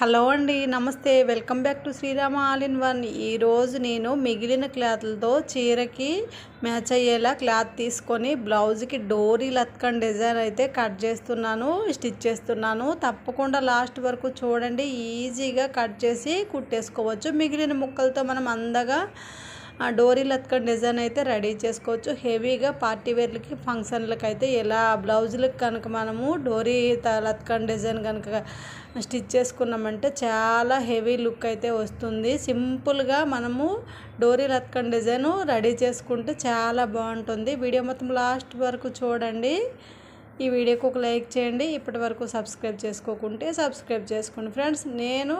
Hello అండి నమస్తే. Welcome back to Srirama all in one. ఈరోజు నేను మిగిలిన క్లాత్లతో చీరకి మ్యాచ్ అయ్యేలా క్లాత్ తీసుకొని బ్లౌజ్కి డోరీ లత్కన్ డిజైన్ అయితే కట్ చేస్తున్నాను స్టిచ్ చేస్తున్నాను. తప్పకుండా లాస్ట్ వరకు చూడండి. ఈజీగా కట్ చేసి కుట్టేసుకోవచ్చు. మిగిలిన ముక్కలతో మనం అందగా ఆ డోరీ లత్కన్ డిజైన్ అయితే రెడీ చేసుకోవచ్చు. హెవీగా పార్టీ వేర్లకి ఫంక్షన్లకి అయితే ఎలా బ్లౌజులకు కనుక మనము డోరీ లత్కన్ డిజైన్ కనుక స్టిచ్ చేసుకున్నామంటే చాలా హెవీ లుక్ అయితే వస్తుంది. సింపుల్గా మనము డోరీ లత్కన్ డిజైన్ రెడీ చేసుకుంటే చాలా బాగుంటుంది. వీడియో మొత్తం లాస్ట్ వరకు చూడండి. ఈ వీడియోకి ఒక లైక్ చేయండి. ఇప్పటి వరకు సబ్స్క్రైబ్ చేసుకోకుంటే సబ్స్క్రైబ్ చేసుకోండి. ఫ్రెండ్స్ నేను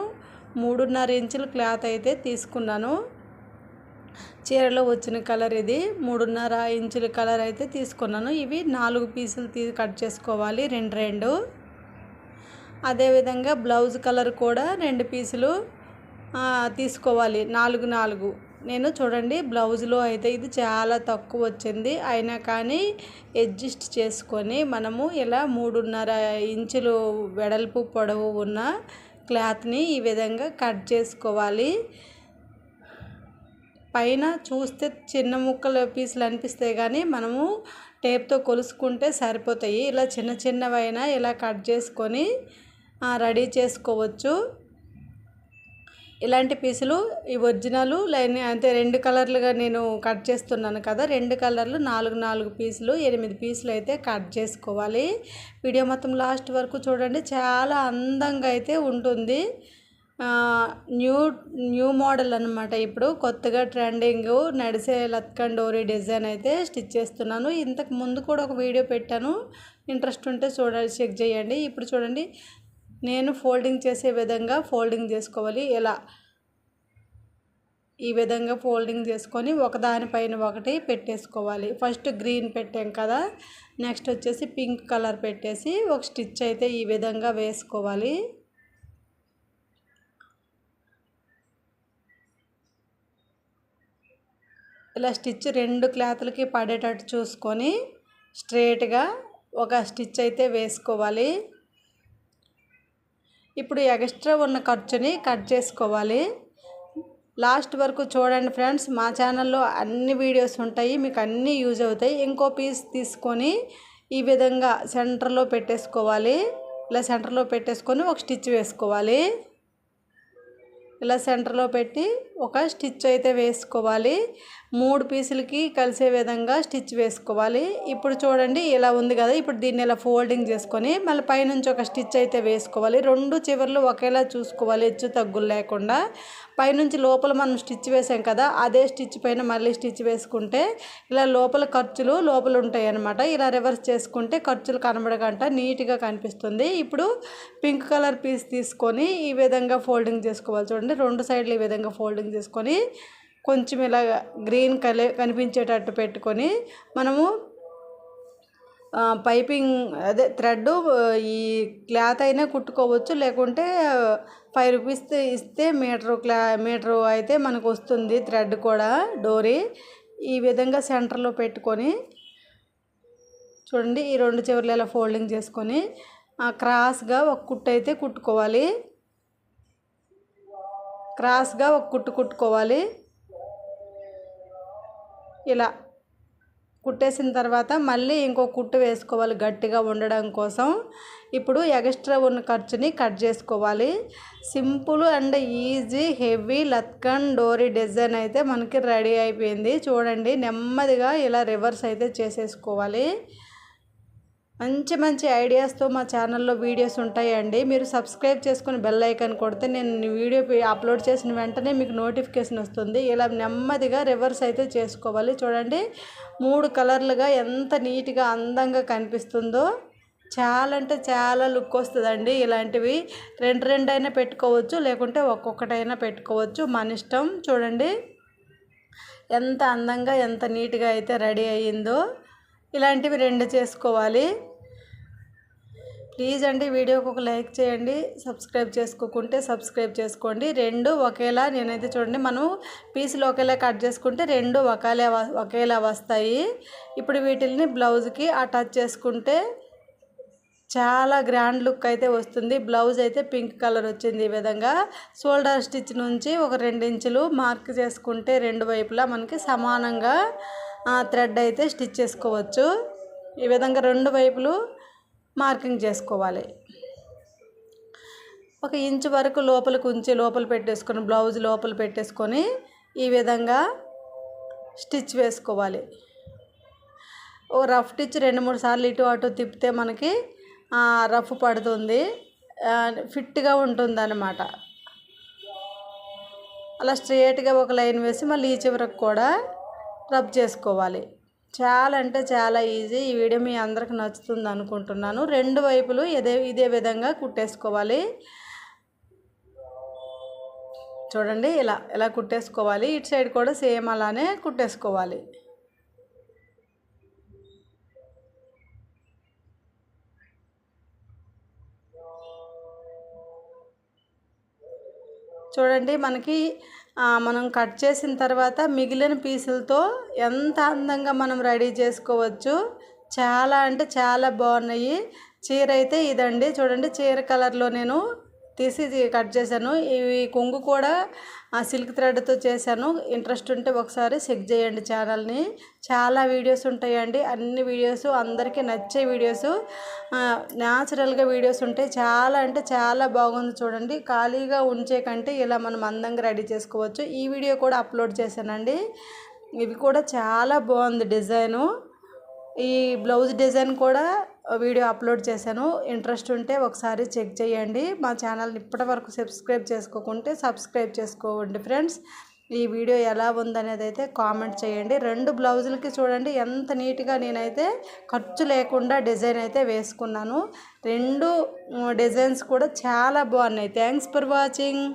మూడున్నర ఇంచుల క్లాత్ అయితే తీసుకున్నాను. చీరలో వచ్చిన కలర్ ఇది. మూడున్నర ఇంచుల కలర్ అయితే తీసుకున్నాను. ఇవి నాలుగు పీసులు తీ కట్ చేసుకోవాలి. రెండు రెండు. అదేవిధంగా బ్లౌజ్ కలర్ కూడా రెండు పీసులు తీసుకోవాలి. నాలుగు నాలుగు. నేను చూడండి బ్లౌజ్లో అయితే ఇది చాలా తక్కువ వచ్చింది. అయినా కానీ అడ్జస్ట్ చేసుకొని మనము ఇలా మూడున్నర ఇంచులు వెడల్పు పొడవు ఉన్న క్లాత్ని ఈ విధంగా కట్ చేసుకోవాలి. పైన చూస్తే చిన్న ముక్కల పీసులు అనిపిస్తాయి కానీ మనము టేప్తో కొలుసుకుంటే సరిపోతాయి. ఇలా చిన్న చిన్నవైనా ఇలా కట్ చేసుకొని రెడీ చేసుకోవచ్చు. ఇలాంటి పీసులు ఈ ఒరిజినల్ లైన్ అంటే రెండు కలర్లుగా నేను కట్ చేస్తున్నాను కదా రెండు కలర్లు నాలుగు నాలుగు పీసులు ఎనిమిది పీసులు అయితే కట్ చేసుకోవాలి. వీడియో మొత్తం లాస్ట్ వరకు చూడండి. చాలా అందంగా అయితే ఉంటుంది. న్యూ న్యూ మోడల్ అనమాట ఇప్పుడు కొత్తగా ట్రెండింగ్ నడిసే లత్కన్ డోరీ డిజైన్ అయితే స్టిచ్ చేస్తున్నాను. ఇంతకు ముందు కూడా ఒక వీడియో పెట్టాను. ఇంట్రెస్ట్ ఉంటే చూడాలి చెక్ చేయండి. ఇప్పుడు చూడండి నేను ఫోల్డింగ్ చేసే విధంగా ఫోల్డింగ్ చేసుకోవాలి. ఎలా? ఈ విధంగా ఫోల్డింగ్ చేసుకొని ఒకదానిపైన ఒకటి పెట్టేసుకోవాలి. ఫస్ట్ గ్రీన్ పెట్టాం కదా నెక్స్ట్ వచ్చేసి పింక్ కలర్ పెట్టేసి ఒక స్టిచ్ అయితే ఈ విధంగా వేసుకోవాలి. ఇలా స్టిచ్ రెండు క్లాత్లకి పడేటట్టు చూసుకొని స్ట్రేట్గా ఒక స్టిచ్ అయితే వేసుకోవాలి. ఇప్పుడు ఎక్స్ట్రా ఉన్న ఖర్చుని కట్ చేసుకోవాలి. లాస్ట్ వరకు చూడండి ఫ్రెండ్స్ మా ఛానల్లో అన్ని వీడియోస్ ఉంటాయి మీకు అన్నీ యూజ్ అవుతాయి. ఇంకో పీస్ తీసుకొని ఈ విధంగా సెంటర్లో పెట్టేసుకోవాలి. ఇలా సెంటర్లో పెట్టేసుకొని ఒక స్టిచ్ వేసుకోవాలి. ఇలా సెంటర్లో పెట్టి ఒక స్టిచ్ అయితే వేసుకోవాలి. మూడు పీసులకి కలిసే విధంగా స్టిచ్ వేసుకోవాలి. ఇప్పుడు చూడండి ఇలా ఉంది కదా ఇప్పుడు దీన్ని ఇలా ఫోల్డింగ్ చేసుకొని మళ్ళీ పైనుంచి ఒక స్టిచ్ అయితే వేసుకోవాలి. రెండు చివర్లు ఒకేలా చూసుకోవాలి హెచ్చు తగ్గులు లేకుండా. పైనుంచి లోపల మనం స్టిచ్ వేసాం కదా అదే స్టిచ్ పైన మళ్ళీ స్టిచ్ వేసుకుంటే ఇలా లోపల ఖర్చులు లోపల ఉంటాయి అనమాట ఇలా రివర్స్ చేసుకుంటే ఖర్చులు కనబడకంట నీట్గా కనిపిస్తుంది. ఇప్పుడు పింక్ కలర్ పీస్ తీసుకొని ఈ విధంగా ఫోల్డింగ్ చేసుకోవాలి. చూడండి రెండు సైడ్లు ఈ విధంగా ఫోల్డింగ్ చేసుకొని కొంచెం ఇలా గ్రీన్ కలర్ కనిపించేటట్టు పెట్టుకొని మనము పైపింగ్ అదే థ్రెడ్ ఈ క్లాత్ అయినా కుట్టుకోవచ్చు. లేకుంటే ఫైవ్ రూపీస్ ఇస్తే మీటరు క్లా మీటరు అయితే మనకు వస్తుంది థ్రెడ్ కూడా డోరీ. ఈ విధంగా సెంటర్లో పెట్టుకొని చూడండి ఈ రెండు చివర్లు ఇలా ఫోల్డింగ్ చేసుకొని క్రాస్గా ఒక కుట్టు అయితే కుట్టుకోవాలి. క్రాస్గా ఒక కుట్టు కుట్టుకోవాలి. ఇలా కుట్టేసిన తర్వాత మళ్ళీ ఇంకో కుట్టు వేసుకోవాలి గట్టిగా ఉండడం కోసం. ఇప్పుడు ఎక్స్ట్రా ఉన్న ఖర్చుని కట్ చేసుకోవాలి. సింపుల్ అండ్ ఈజీ హెవీ లత్కన్ డోరీ డిజైన్ అయితే మనకి రెడీ అయిపోయింది. చూడండి నెమ్మదిగా ఇలా రివర్స్ అయితే చేసేసుకోవాలి. మంచి మంచి ఐడియాస్తో మా ఛానల్లో వీడియోస్ ఉంటాయండి. మీరు సబ్స్క్రైబ్ చేసుకుని బెల్ ఐకాన్ కొడితే నేను వీడియో అప్లోడ్ చేసిన వెంటనే మీకు నోటిఫికేషన్ వస్తుంది. ఇలా నెమ్మదిగా రివర్స్ అయితే చేసుకోవాలి. చూడండి మూడు కలర్లుగా ఎంత నీట్గా అందంగా కనిపిస్తుందో. చాలా అంటే చాలా లుక్ వస్తుందండి ఇలాంటివి. రెండు రెండు అయినా పెట్టుకోవచ్చు లేకుంటే ఒక్కొక్కటైనా పెట్టుకోవచ్చు. మన ఇష్టం. చూడండి ఎంత అందంగా ఎంత నీట్గా అయితే రెడీ అయ్యిందో. ఇలాంటివి రెండు చేసుకోవాలి. ప్లీజ్ అండి వీడియోకి ఒక లైక్ చేయండి సబ్స్క్రైబ్ చేసుకోకుంటే సబ్స్క్రైబ్ చేసుకోండి. రెండు ఒకేలా నేనైతే చూడండి మనం పీసులు ఒకేలా కట్ చేసుకుంటే రెండు ఒకేలా ఒకేలా వస్తాయి. ఇప్పుడు వీటిల్ని బ్లౌజ్కి అటాచ్ చేసుకుంటే చాలా గ్రాండ్ లుక్ అయితే వస్తుంది. బ్లౌజ్ అయితే పింక్ కలర్ వచ్చింది ఈ విధంగా. షోల్డర్ స్టిచ్ నుంచి ఒక రెండించులు మార్క్ చేసుకుంటే రెండు వైపులా మనకి సమానంగా థ్రెడ్ అయితే స్టిచ్ చేసుకోవచ్చు. ఈ విధంగా రెండు వైపులు మార్కింగ్ చేసుకోవాలి. ఒక ఇంచు వరకు లోపలికి ఉంచి లోపల పెట్టేసుకొని బ్లౌజ్ లోపల పెట్టేసుకొని ఈ విధంగా స్టిచ్ వేసుకోవాలి. ఓ రఫ్ స్టిచ్ రెండు మూడు సార్లు ఇటు అటు తిప్పితే మనకి రఫ్ పడుతుంది. ఫిట్గా ఉంటుంది అన్నమాట అలా స్ట్రేట్గా ఒక లైన్ వేసి మళ్ళీ ఈ చివరకు కూడా రబ్ చేసుకోవాలి. చాలా అంటే చాలా ఈజీ. ఈ వీడియో మీ అందరికి నచ్చుతుంది అనుకుంటున్నాను. రెండు వైపులు ఇదే ఇదే విధంగా కుట్టేసుకోవాలి. చూడండి ఇలా ఇలా కుట్టేసుకోవాలి. ఇటు సైడ్ కూడా సేమ్ అలానే కుట్టేసుకోవాలి. చూడండి మనకి మనం కట్ చేసిన తర్వాత మిగిలిన పీసులతో ఎంత అందంగా మనం రెడీ చేసుకోవచ్చు. చాలా అంటే చాలా బాగున్నాయి. చీర అయితే ఇదండి. చూడండి చీర కలర్లో నేను తీసి కట్ చేశాను. ఇవి కొంగు కూడా సిల్క్ థ్రెడ్తో చేశాను. ఇంట్రెస్ట్ ఉంటే ఒకసారి చెక్ చేయండి ఛానల్ని. చాలా వీడియోస్ ఉంటాయండి. అన్ని వీడియోస్ అందరికీ నచ్చే వీడియోస్. న్యాచురల్గా వీడియోస్ ఉంటాయి. చాలా అంటే చాలా బాగుంది చూడండి. ఖాళీగా ఉంచే కంటే ఇలా మనం అందంగా రెడీ చేసుకోవచ్చు. ఈ వీడియో కూడా అప్లోడ్ చేశానండి. ఇవి కూడా చాలా బాగుంది డిజైను. ఈ బ్లౌజ్ డిజైన్ కూడా వీడియో అప్లోడ్ చేశాను. ఇంట్రెస్ట్ ఉంటే ఒకసారి చెక్ చేయండి. మా ఛానల్ని ఇప్పటి వరకు సబ్స్క్రైబ్ చేసుకోకుంటే సబ్స్క్రైబ్ చేసుకోండి ఫ్రెండ్స్. ఈ వీడియో ఎలా ఉందనేది అయితే కామెంట్ చేయండి. రెండు బ్లౌజులకి చూడండి. ఎంత నీట్గా నేనైతే ఖర్చు లేకుండా డిజైన్ అయితే వేసుకున్నాను. రెండు డిజైన్స్ కూడా చాలా బాగున్నాయి. Thanks for watching.